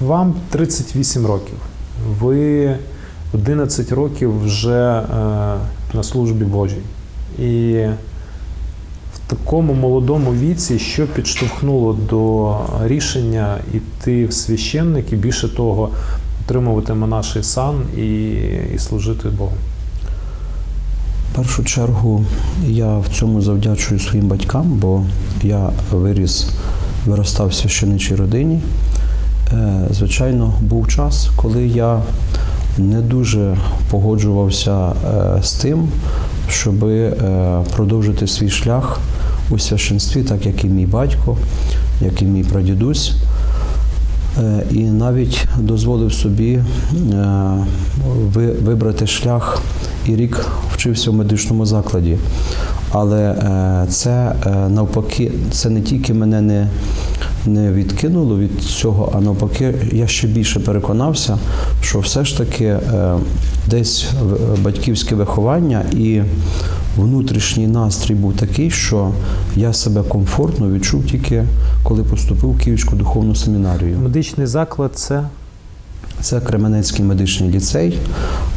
Вам 38 років. Ви 11 років вже е, на службі Божій. І в такому молодому віці, що підштовхнуло до рішення йти в священник і більше того, отримувати монаший сан і, і служити Богу. Першу чергу я в цьому завдячую своїм батькам, бо я виріс, виростав в священичій родині. Е, Звичайно, був час, коли я не дуже погоджувався е, з тим, щоб продовжити свій шлях у священстві, так як і мій батько, як і мій прадідусь. Е, І навіть дозволив собі е, вибрати шлях і рік вчився в медичному закладі. Але е, це навпаки, це не тільки мене не, не відкинуло від цього, а навпаки, я ще більше переконався, що все ж таки десь батьківське виховання і внутрішній настрій був такий, що я себе комфортно відчув тільки коли поступив в Київську духовну семінарію. Медичний заклад це Це Кременецький медичний ліцей,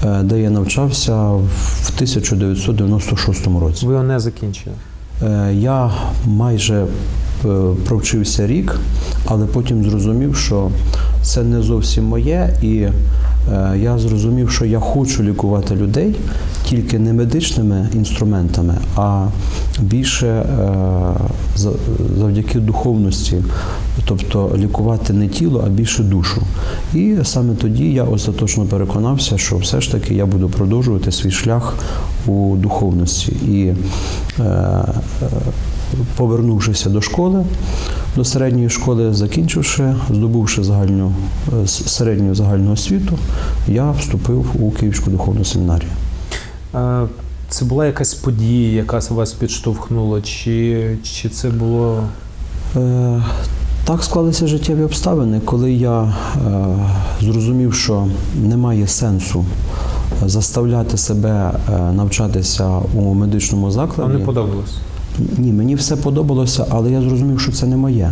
е, де я навчався в 1996 році. ви його не закінчили. Е, Я майже е, провчився рік, але потім зрозумів, що це не зовсім моє, і я зрозумів, що я хочу лікувати людей тільки не медичними інструментами, а більше е, завдяки духовності, тобто лікувати не тіло, а більше душу. І саме тоді я остаточно переконався, що все ж таки я буду продовжувати свій шлях у духовності. І е, е, повернувшися до школи, до середньої школи, закінчивши, здобувши загальну е, середню загальну освіту, я вступив у Київську духовну семінарію. Е, Це була якась подія, яка вас підштовхнула, чи, чи це було Е, Так склалися життєві обставини, коли я зрозумів, що немає сенсу заставляти себе навчатися у медичному закладі. вам не подобалось? Ні, мені все подобалося, але я зрозумів, що це не моє.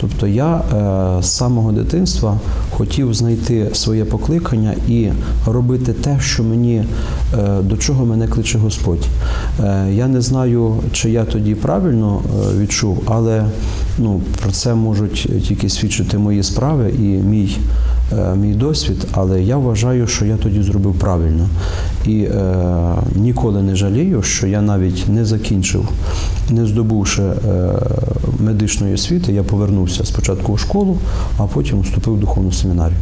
Тобто я е, з самого дитинства хотів знайти своє покликання і робити те, що мені е, до чого мене кличе Господь. Е, я не знаю, чи я тоді правильно відчув, але ну, про це можуть тільки свідчити мої справи і мій, мій досвід. Але я вважаю, що я тоді зробив правильно. І е, ніколи не жалію, що я навіть не закінчив, не здобувши е, медичної освіти, я повернувся спочатку у школу, а потім вступив в духовну семінарію.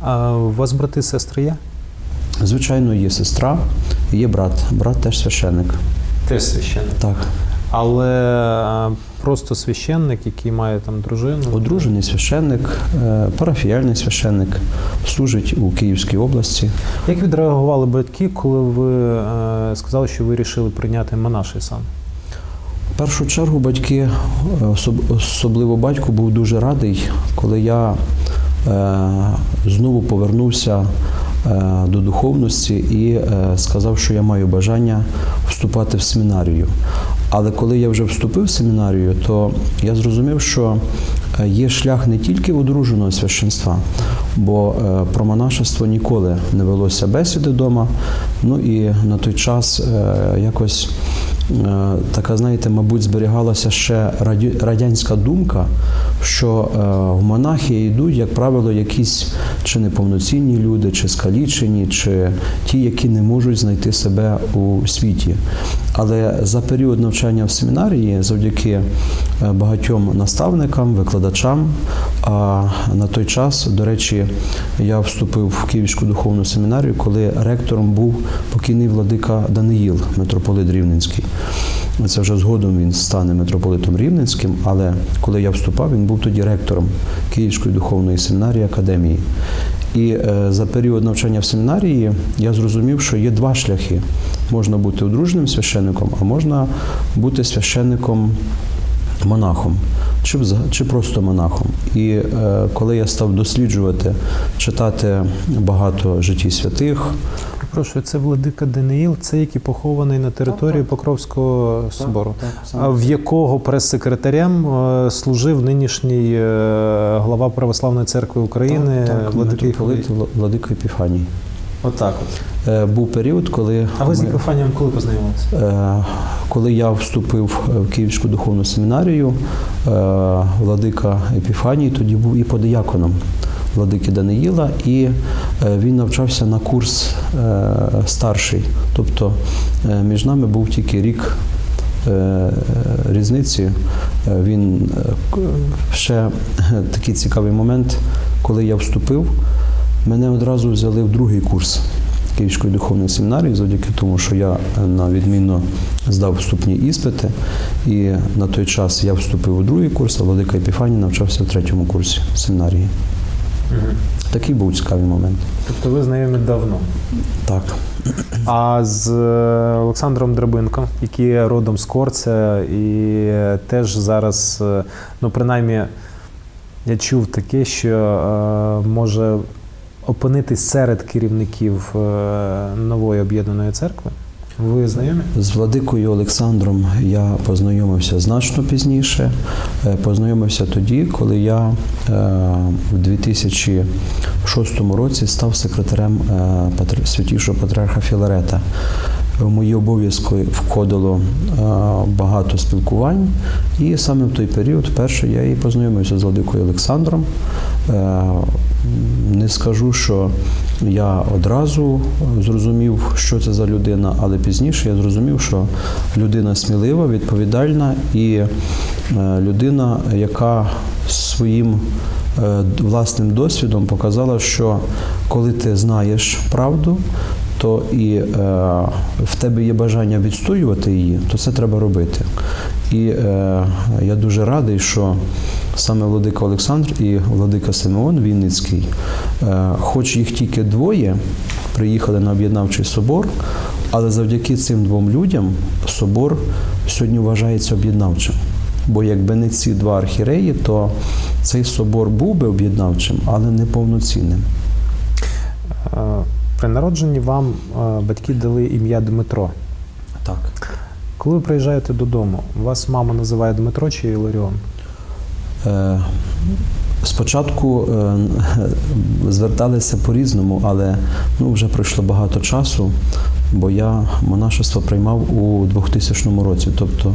А у вас брати і сестри є? Звичайно, є сестра, є брат. Брат теж священник. Теж священник. Так, Але е, просто священник, який має там дружину. одружений священник, е, парафіяльний священник, служить у Київській області. Як відреагували батьки, коли ви е, сказали, що ви вирішили прийняти монаший сан? В першу чергу батьки, е, особливо батько, був дуже радий, коли я знову повернувся до духовності і сказав, що я маю бажання вступати в семінарію. Але коли я вже вступив в семінарію, то я зрозумів, що е, є шлях не тільки одруженого священства, бо е, про монашество ніколи не велося бесіди вдома. Ну і на той час е, якось е, така, знаєте, мабуть, зберігалася ще радянська думка, що в монахи йдуть, як правило, якісь чи неповноцінні люди, чи скалічені, чи ті, які не можуть знайти себе у світі. Але за період навчання в семінарії, завдяки багатьом наставникам, викладачам, а на той час, до речі, я вступив в Київську духовну семінарію, коли ректором був покійний владика Даниїл, митрополит Рівненський. Це вже згодом він стане митрополитом Рівненським, але коли я вступав, він був тоді ректором Київської духовної семінарії академії. І е, за період навчання в семінарії я зрозумів, що є два шляхи: можна бути одруженим священником, а можна бути священником монахом чи, чи просто монахом. І е, коли я став досліджувати, читати багато житті святих, Перепрошую, це владика Даниїл, це який похований на території так. Покровського собору. Так, А в якого прес-секретарем е, служив нинішній е, глава Православної церкви України Так, так, Владика Епіфаній. Отак от. Е, Був період, коли А ви з Єпифанієм коли познайомилися? Е, Коли я вступив в Київську духовну семінарію, е, владика Епіфаній тоді був і подияконом владики Даниїла, і е, він навчався на курс е, старший. Тобто е, між нами був тільки рік е, різниці. Е, Він е, ще е, такий цікавий момент, коли я вступив, мене одразу взяли в другий курс Київської духовної семінарії, завдяки тому, що я е, на відмінно здав вступні іспити. І на той час я вступив у другий курс, а Владика Епіфаній навчався в третьому курсі семінарії. Такий був цікавий момент. Тобто ви знайомі давно. Так. А з е, Олександром Драбинком, який є родом з Корця, і е, теж зараз, ну принаймні, я чув таке, що може опинитись серед керівників е, нової об'єднаної церкви. Ви знайомі? З владикою Олександром я познайомився значно пізніше. Е, Познайомився тоді, коли я е, в 2006 році став секретарем святішого патріарха Філарета. В мої обов'язки входило е, багато спілкувань, і саме в той період вперше я і познайомився з владикою Олександром. Е, Не скажу, що я одразу зрозумів, що це за людина, але пізніше я зрозумів, що людина смілива, відповідальна і е, людина, яка своїм е, власним досвідом показала, що коли ти знаєш правду, то і е, в тебе є бажання відстоювати її, то це треба робити. І е, я дуже радий, що саме Владика Олександр і Владика Симеон Вінницький, е, хоч їх тільки двоє, приїхали на об'єднавчий собор, але завдяки цим двом людям собор сьогодні вважається об'єднавчим. Бо якби не ці два архіреї, то цей собор був би об'єднавчим, але не повноцінним. При народженні вам е, батьки дали ім'я Дмитро. Так. Коли ви приїжджаєте додому, вас мама називає Дмитро чи Іларіон? Е, Спочатку е, зверталися по-різному, але ну, вже пройшло багато часу, бо я монашество приймав у 2000 році, тобто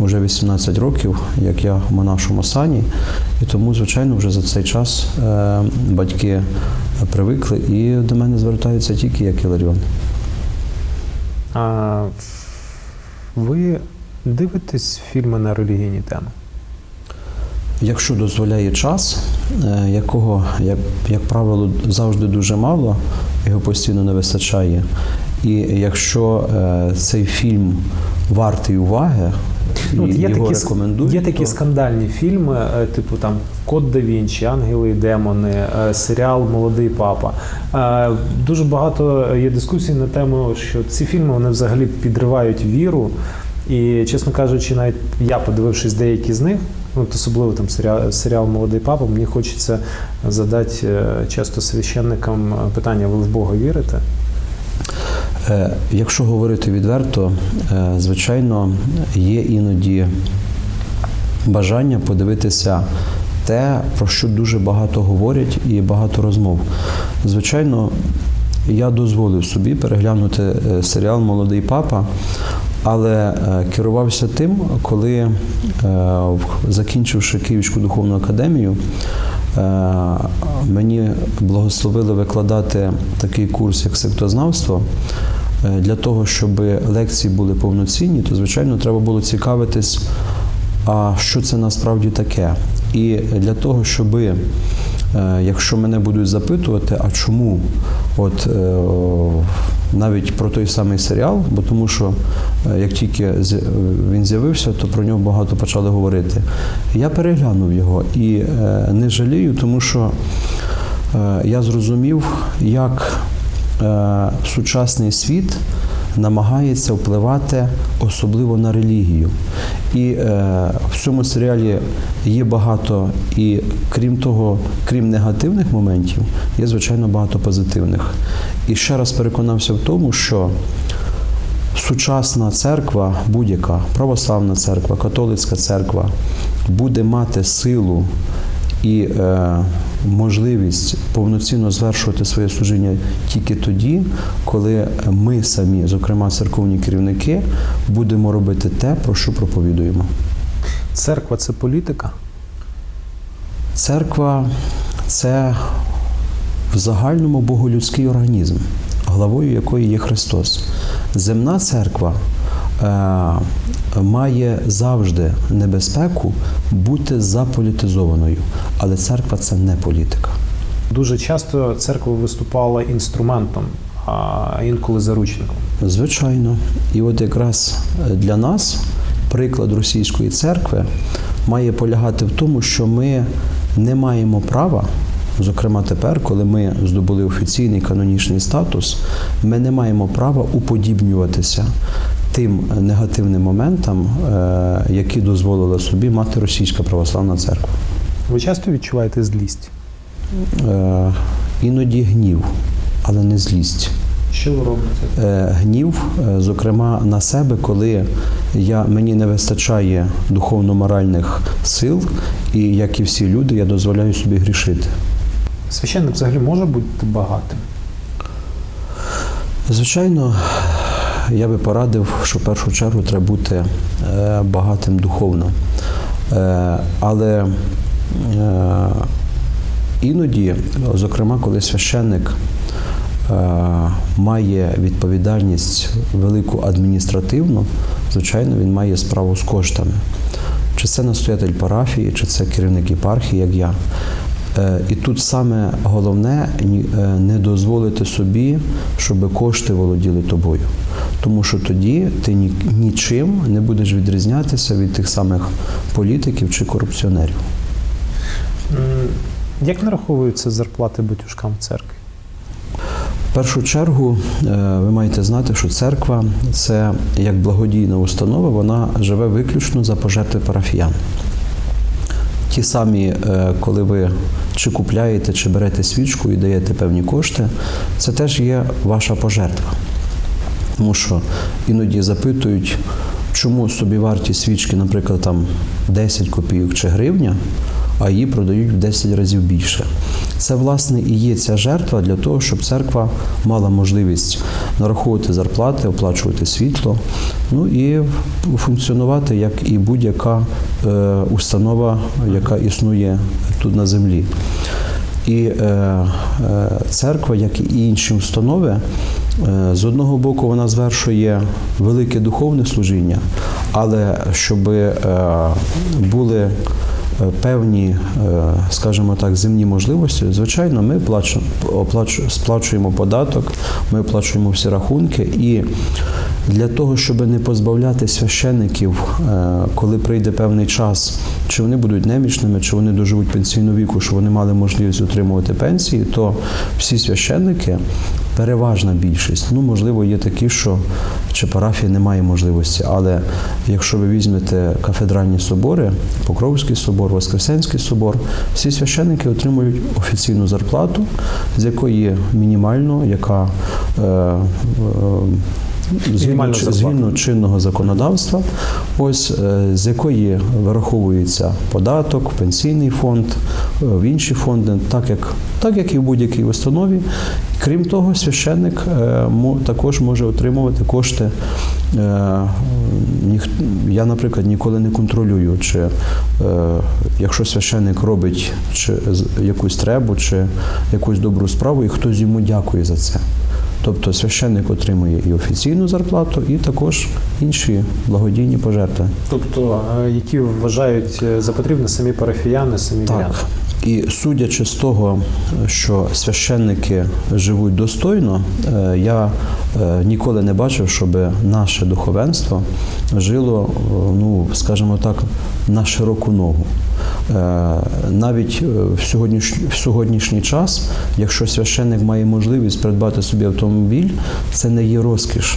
вже 18 років, як я в монашому сані, і тому, звичайно, вже за цей час е, батьки привикли і до мене звертаються тільки як Іларіон. А ви дивитесь фільми на релігійні теми? Якщо дозволяє час, е, якого, як, як правило, завжди дуже мало, його постійно не вистачає. І якщо е, цей фільм вартий уваги, Ну, і є, його такі, рекомендують, є такі то- скандальні фільми, е, типу там Код да Вінчі, Ангели і демони, е, серіал Молодий папа. Дуже багато є дискусій на тему, що ці фільми вони взагалі підривають віру. І, чесно кажучи, навіть я, подивившись деякі з них, ну, особливо там серіал, серіал Молодий папа, мені хочеться задати часто священникам питання: ви в Бога вірите? Е, Якщо говорити відверто, е, звичайно, є іноді бажання подивитися те, про що дуже багато говорять і багато розмов. Звичайно, я дозволив собі переглянути е, серіал Молодий папа, але керувався тим, коли, закінчивши Київську духовну академію, мені благословили викладати такий курс, як сектознавство. Е, Для того, щоб лекції були повноцінні, то звичайно треба було цікавитись, а що це насправді таке. І для того, щоб, е, якщо мене будуть запитувати, а чому от е, навіть про той самий серіал, бо тому що як тільки він з'явився, то про нього багато почали говорити. Я переглянув його і не жалію, тому що я зрозумів, як сучасний світ намагається впливати особливо на релігію. І е, в цьому серіалі є багато, і крім того, крім негативних моментів, є звичайно багато позитивних. І ще раз переконався в тому, що сучасна церква, будь-яка православна церква, католицька церква буде мати силу і е, можливість повноцінно звершувати своє служіння тільки тоді, коли ми самі, зокрема церковні керівники, будемо робити те, про що проповідуємо. Церква це політика. Церква це в загальному боголюдський організм, главою якої є Христос. Земна церква має завжди небезпеку бути заполітизованою, але церква це не політика. Дуже часто церква виступала інструментом, а інколи заручником. Звичайно. І от якраз для нас приклад російської церкви має полягати в тому, що ми не маємо права, зокрема тепер, коли ми здобули офіційний канонічний статус, ми не маємо права уподібнюватися тим негативним моментам, е, які дозволила собі мати російська православна церква. Ви часто відчуваєте злість? Е, Іноді гнів, але не злість. Що ви робите? Е, гнів, зокрема на себе, коли я, мені не вистачає духовно-моральних сил, і як і всі люди, я дозволяю собі грішити. Священник взагалі може бути багатим? Звичайно, я би порадив, що в першу чергу треба бути е, багатим духовно. Е, Але е, іноді, зокрема, коли священник має відповідальність велику адміністративну, звичайно, він має справу з коштами. Чи це настоятель парафії, чи це керівник єпархії, як я. Е, І тут саме головне е, не дозволити собі, щоб кошти володіли тобою. Тому що тоді ти нічим не будеш відрізнятися від тих самих політиків чи корупціонерів. Як нараховуються зарплати батюшкам в церкві? В першу чергу е, ви маєте знати, що церква це як благодійна установа, вона живе виключно за пожертви парафіян. Ті самі, е, коли ви чи купляєте, чи берете свічку і даєте певні кошти, це теж є ваша пожертва. Тому що іноді запитують, чому собівартість свічки, наприклад, там 10 копійок чи гривня, а її продають в 10 разів більше. Це, власне, і є ця жертва для того, щоб церква мала можливість нараховувати зарплати, оплачувати світло, ну і функціонувати як і будь-яка е, установа, яка існує тут на землі. І е, е, церква, як і інші установи, е, з одного боку вона звершує велике духовне служіння, але щоб е, були певні, е, скажімо так, земні можливості, звичайно, ми сплачуємо податок, ми оплачуємо всі рахунки. І для того, щоб не позбавляти священиків, е, коли прийде певний час, чи вони будуть немічними, чи вони доживуть пенсійного віку, щоб вони мали можливість отримувати пенсії, то всі священники, переважна більшість, ну можливо, є такі, що чи парафія немає можливості, але якщо ви візьмете кафедральні собори, Покровський собор, Воскресенський собор, всі священники отримують офіційну зарплату, з якої мінімально, яка е, е, Згідно, згідно чинного законодавства, ось е, з якої вираховується податок, пенсійний фонд, е, в інші фонди, так як, так як і в будь-якій установі. Крім того, священник е, також може отримувати кошти. Я, наприклад, ніколи не контролюю, чи якщо священник робить чи якусь требу, чи якусь добру справу, і хтось йому дякує за це. Тобто священник отримує і офіційну зарплату, і також інші благодійні пожертви. Тобто, е, які вважають е, за потрібне самі парафіяни, самі віряни? І судячи з того, що священники живуть достойно, е, я е, ніколи не бачив, щоб наше духовенство жило, е, ну скажімо так, на широку ногу. Навіть в сьогоднішній, в сьогоднішній час, якщо священник має можливість придбати собі автомобіль, це не є розкіш.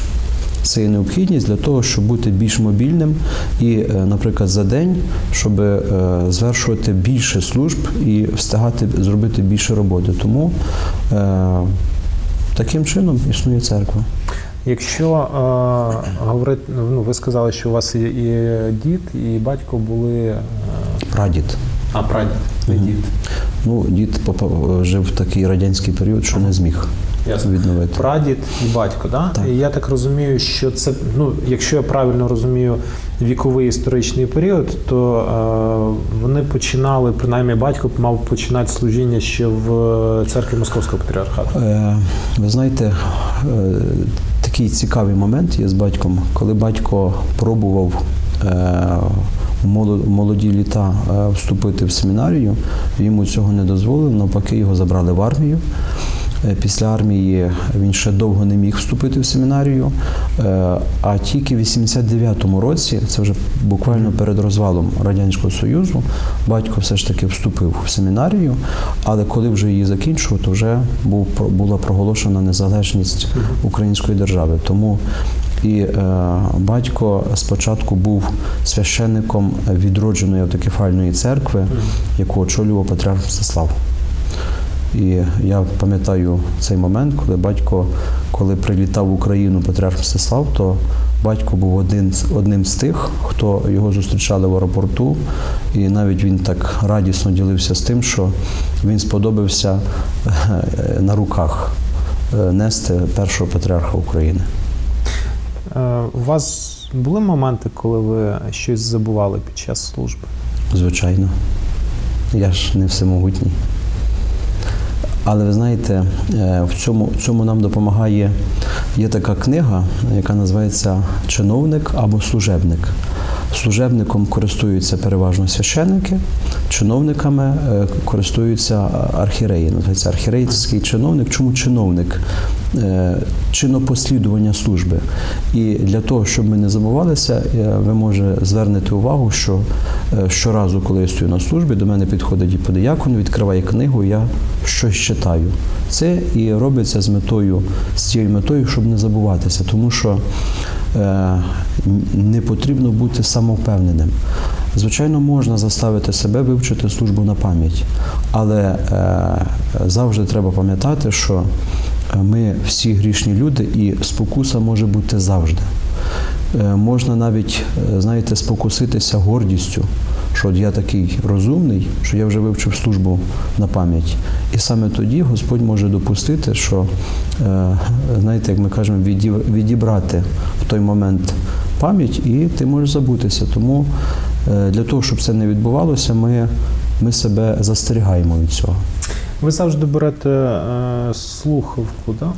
Це є необхідність для того, щоб бути більш мобільним і, е, наприклад, за день, щоб е, звершувати більше служб і встигати зробити більше роботи. Тому е, таким чином існує церква. Якщо говорити, ну ви сказали, що у вас і, і дід, і батько були. Прадід. а, прадід, не дід. Ну, дід попав, жив в такий радянський період, що не зміг Ясно. відновити. Прадід і батько, да? Так. І я так розумію, що це, ну, якщо я правильно розумію віковий історичний період, то е, вони починали, принаймні батько мав починати служіння ще в церкві Московського патріархату. Е, ви знаєте, е, такий цікавий момент є з батьком, коли батько пробував е, молоді літа е, вступити в семінарію, йому цього не дозволили, навпаки, його забрали в армію. Е, Після армії він ще довго не міг вступити в семінарію, е, а тільки в 89-му році, це вже буквально перед розвалом Радянського Союзу, батько все ж таки вступив в семінарію, але коли вже її закінчував, то вже була проголошена незалежність української держави. Тому і е, батько спочатку був священником відродженої автокефальної церкви, яку очолював патріарх Мстислав. І я пам'ятаю цей момент, коли батько, коли прилітав в Україну Патріарх Мстислав, то батько був один, одним з тих, хто його зустрічали в аеропорту, і навіть він так радісно ділився з тим, що він сподобався е, на руках е, нести першого патріарха України. Е, у вас були моменти, коли ви щось забували під час служби? Звичайно. Я ж не всемогутній. Але ви знаєте, е, в цьому, в цьому нам допомагає є така книга, яка називається Чиновник або служебник. Служебником користуються переважно священники, чиновниками е, користуються архіреї. Називається архірейський чиновник. Чому чиновник? Е, Чинопослідування служби. І для того, щоб ми не забувалися, е, ви може звернете увагу, що е, щоразу, коли я стою на службі, до мене підходить і подиякон, відкриває книгу, я щось читаю. Це і робиться з метою, з цією метою, щоб не забуватися, тому що не потрібно бути самовпевненим. Звичайно, можна заставити себе вивчити службу на пам'ять, але завжди треба пам'ятати, що ми всі грішні люди, і спокуса може бути завжди. Е, Можна навіть, е, знаєте, спокуситися гордістю, що от я такий розумний, що я вже вивчив службу на пам'ять. І саме тоді Господь може допустити, що, е, знаєте, як ми кажемо, відібрати в той момент пам'ять, і ти можеш забутися. Тому е, для того, щоб це не відбувалося, ми, ми себе застерігаємо від цього. Ви завжди берете е, слухавку, да?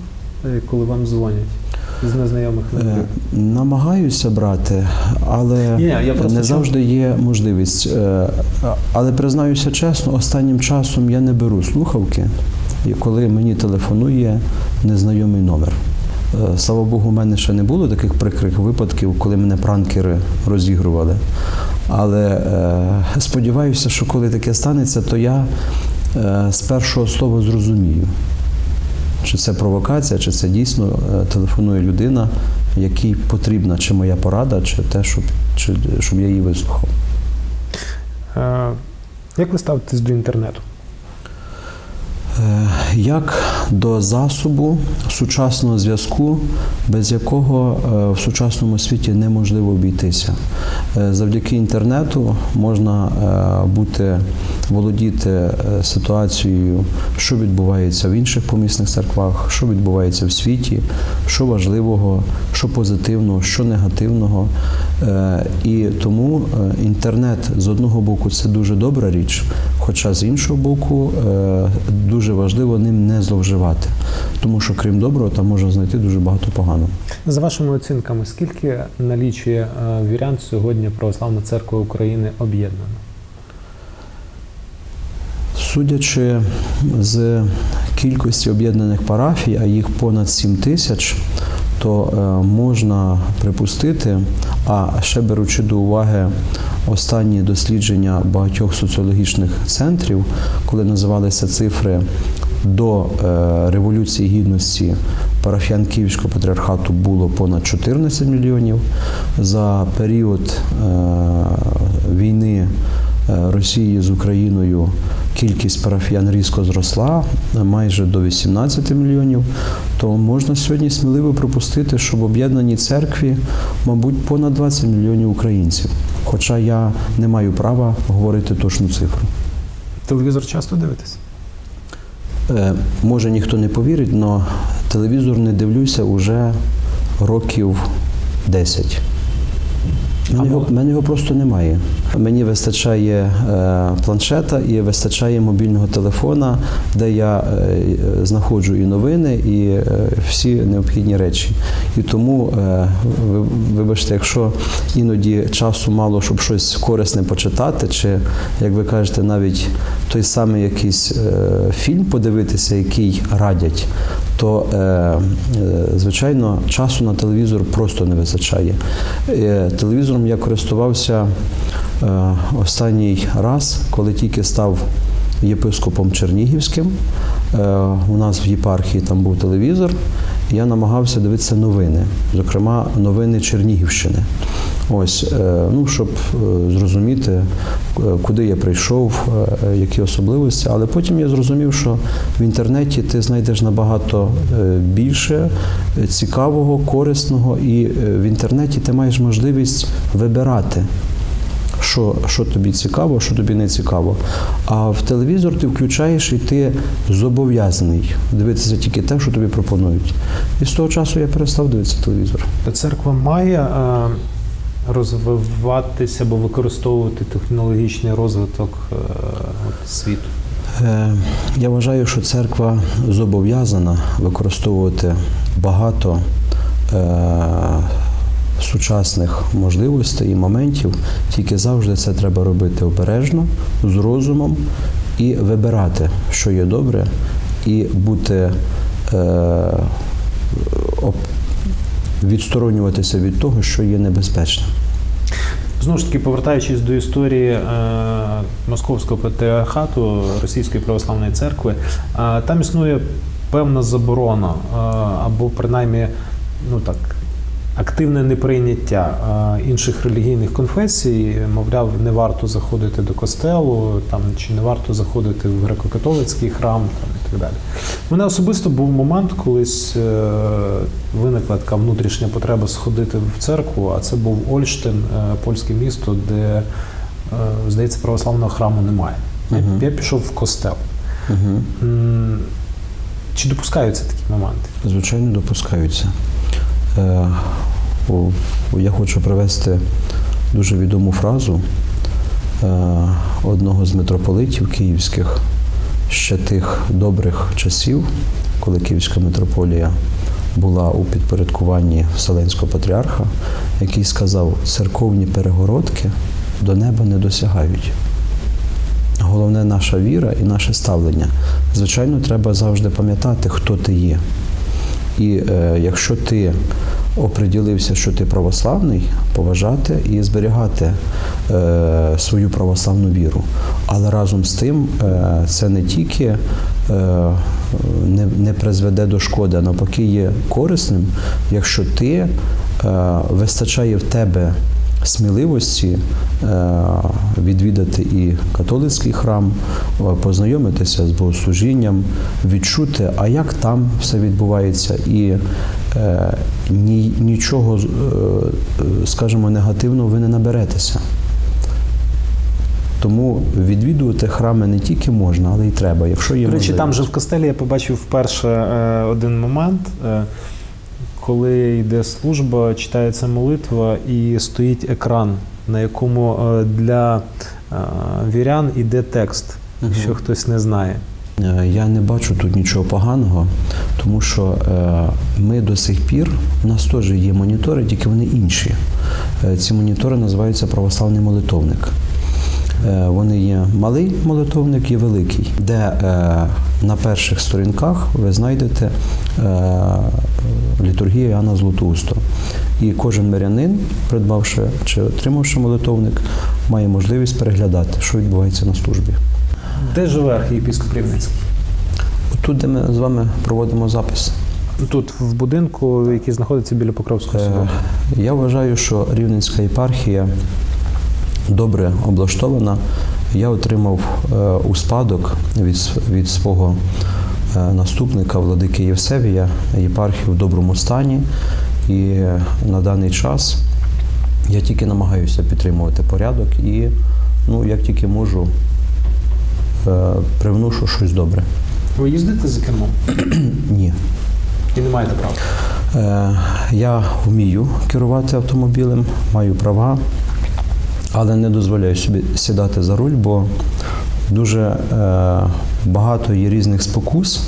Е, коли вам дзвонять з незнайомих Е, номерів. Намагаюся брати, але Ні, я не завжди є можливість. Е, Але признаюся чесно, останнім часом я не беру слухавки, і коли мені телефонує незнайомий номер. Е, Слава Богу, у мене ще не було таких прикрих випадків, коли мене пранкери розігрували. Але е, сподіваюся, що коли таке станеться, то я е, з першого слова зрозумію, чи це провокація, чи це дійсно е, телефонує людина, якій потрібна чи моя порада, чи те, щоб, чи, щоб я її вислухав. Е, як ви ставитесь до інтернету? Е, Як до засобу сучасного зв'язку, без якого е, в сучасному світі неможливо обійтися. Е, Завдяки інтернету можна бути, володіти ситуацією, що відбувається в інших помісних церквах, що відбувається в світі, що важливого, що позитивного, що негативного. І тому інтернет з одного боку це дуже добра річ, хоча з іншого боку е, дуже важливо ним не зловживати, тому що крім доброго там можна знайти дуже багато поганого. За вашими оцінками, скільки налічує е, вірян сьогодні Православна церква України об'єднана? Судячи з кількості об'єднаних парафій, а їх понад 7 тисяч, то е, можна припустити, а ще беручи до уваги останні дослідження багатьох соціологічних центрів, коли називалися цифри до е, Революції Гідності парафіян Київського патріархату було понад 14 мільйонів. За період е, війни е, Росії з Україною кількість парафіян різко зросла майже до 18 мільйонів. То можна сьогодні сміливо припустити, що в об'єднаній церкві, мабуть, понад 20 мільйонів українців. Хоча я не маю права говорити точну цифру. Телевізор часто дивитесь? Е, Може ніхто не повірить, але телевізор не дивлюся уже років 10. Мене, його, мене його просто немає. Мені вистачає е, планшета і вистачає мобільного телефона, де я е, знаходжу і новини, і е, всі необхідні речі. І тому, е, вибачте, якщо іноді часу мало, щоб щось корисне почитати, чи, як ви кажете, навіть той самий якийсь е, фільм подивитися, який радять, то, е, е, звичайно, часу на телевізор просто не вистачає. Е, телевізором я користувався останній раз, коли тільки став єпископом Чернігівським. Е, у нас в єпархії там був телевізор, і я намагався дивитися новини, зокрема, новини Чернігівщини. Ось, е, ну, щоб е, зрозуміти, куди я прийшов, які особливості. Але потім я зрозумів, що в інтернеті ти знайдеш набагато більше цікавого, корисного, і в інтернеті ти маєш можливість вибирати. Що, що тобі цікаво, що тобі не цікаво. А в телевізор ти включаєш і ти зобов'язаний дивитися тільки те, що тобі пропонують. І з того часу я перестав дивитися телевізор. Церква має е, розвиватися або використовувати технологічний розвиток е, світу. Е, Я вважаю, що церква зобов'язана використовувати багато сучасних можливостей і моментів, тільки завжди це треба робити обережно, з розумом і вибирати, що є добре, і бути е, відсторонюватися від того, що є небезпечним. Знову ж таки, повертаючись до історії е, Московського патріархату Російської православної церкви, е, там існує певна заборона, е, або принаймні, ну так. Активне неприйняття інших релігійних конфесій, мовляв, не варто заходити до костелу, там чи не варто заходити в греко-католицький храм, там і так далі. У мене особисто був момент, колись е, виникла така внутрішня потреба сходити в церкву, а це був Ольштин, е, польське місто, де, е, здається, православного храму немає. Мгм. Я пішов в костел. Угу. М, Чи допускаються такі моменти? Звичайно, допускаються. Е, Я хочу привести дуже відому фразу е, одного з митрополитів київських ще тих добрих часів, коли Київська митрополія була у підпорядкуванні Вселенського патріарха, який сказав: церковні перегородки до неба не досягають. Головне наша віра і наше ставлення. Звичайно, треба завжди пам'ятати, хто ти є. І е, якщо ти оприділився, що ти православний, поважати і зберігати е, свою православну віру. Але разом з тим е, це не тільки не, призведе до шкоди, а навпаки є корисним, якщо ти вистачає в тебе сміливості е, відвідати і католицький храм, е, познайомитися з богослужінням, відчути, а як там все відбувається, і е, нічого, скажімо, негативного ви не наберетеся. Тому відвідувати храми не тільки можна, але й треба. Якщо є До речі, там же в костелі я побачив вперше один момент, коли йде служба, читається молитва і стоїть екран, на якому е, для е, вірян іде текст, якщо хтось не знає. Е, Я не бачу тут нічого поганого, тому що ми до сих пір, у нас теж є монітори, тільки вони інші. Ці монітори називаються православний молитовник. Е, Вони є малий молитовник і великий, де е, на перших сторінках ви знайдете е, літургію Іоанна Златоуста. І кожен мирянин, придбавши чи отримавши молитовник, має можливість переглядати, що відбувається на службі. Де живе архієпископ Рівненський? Тут, де ми з вами проводимо запис. Тут, в будинку, який знаходиться біля Покровського суду. Я вважаю, що Рівненська єпархія добре облаштована. Я отримав е, у спадок від, від свого е, наступника владики Євсевія єпархію в доброму стані. І на даний час я тільки намагаюся підтримувати порядок і ну, як тільки можу, е, привношу щось добре. Ви їздите за кермом Ні. і не маєте права. Я вмію керувати автомобілем, маю права, але не дозволяю собі сідати за руль, бо дуже е, багато є різних спокус,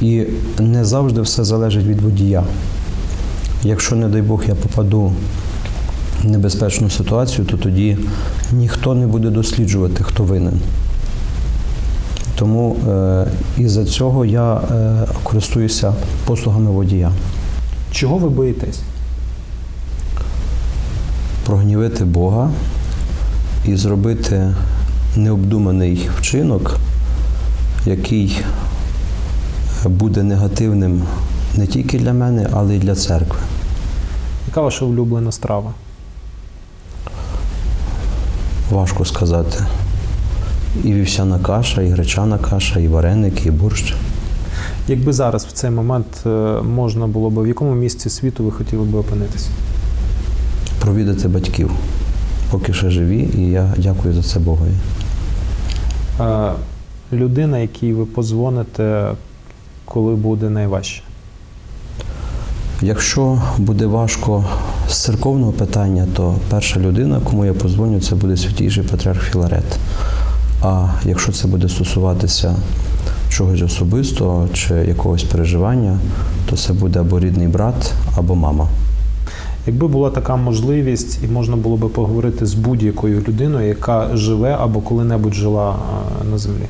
і не завжди все залежить від водія. Якщо, не дай Бог, я попаду в небезпечну ситуацію, то тоді ніхто не буде досліджувати, хто винен. Тому е, із-за цього я е, користуюся послугами водія. Чого ви боїтесь? Прогнівити Бога і зробити необдуманий вчинок, який буде негативним не тільки для мене, але й для церкви. Яка ваша улюблена страва? Важко сказати. І вівсяна каша, і гречана каша, і вареники, і борщ. Якби зараз в цей момент е, можна було б, в якому місці світу ви хотіли би опинитися? Провідати батьків, поки ще живі, і я дякую за це Богові. Е, Людина, якій ви позвоните, коли буде найважче. Якщо буде важко з церковного питання, то перша людина, кому я позвоню, це буде святійший патріарх Філарет. А якщо це буде стосуватися чогось особистого чи якогось переживання, то це буде або рідний брат, або мама. Якби була така можливість, і можна було би поговорити з будь-якою людиною, яка живе або коли-небудь жила е, на землі,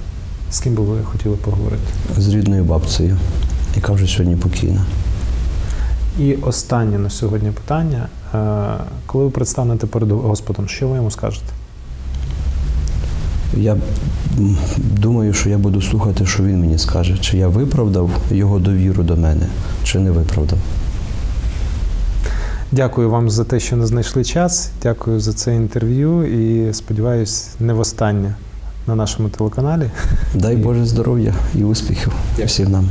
з ким би ви хотіли поговорити? З рідною бабцею, яка вже сьогодні покійна. І останнє на сьогодні питання. Е, Коли ви предстанете перед Господом, що ви йому скажете? Я думаю, що я буду слухати, що він мені скаже, чи я виправдав його довіру до мене, чи не виправдав. Дякую вам за те, що не знайшли час. Дякую за це інтерв'ю і сподіваюсь, не востаннє на нашому телеканалі. Дай Боже здоров'я і успіхів всім нам.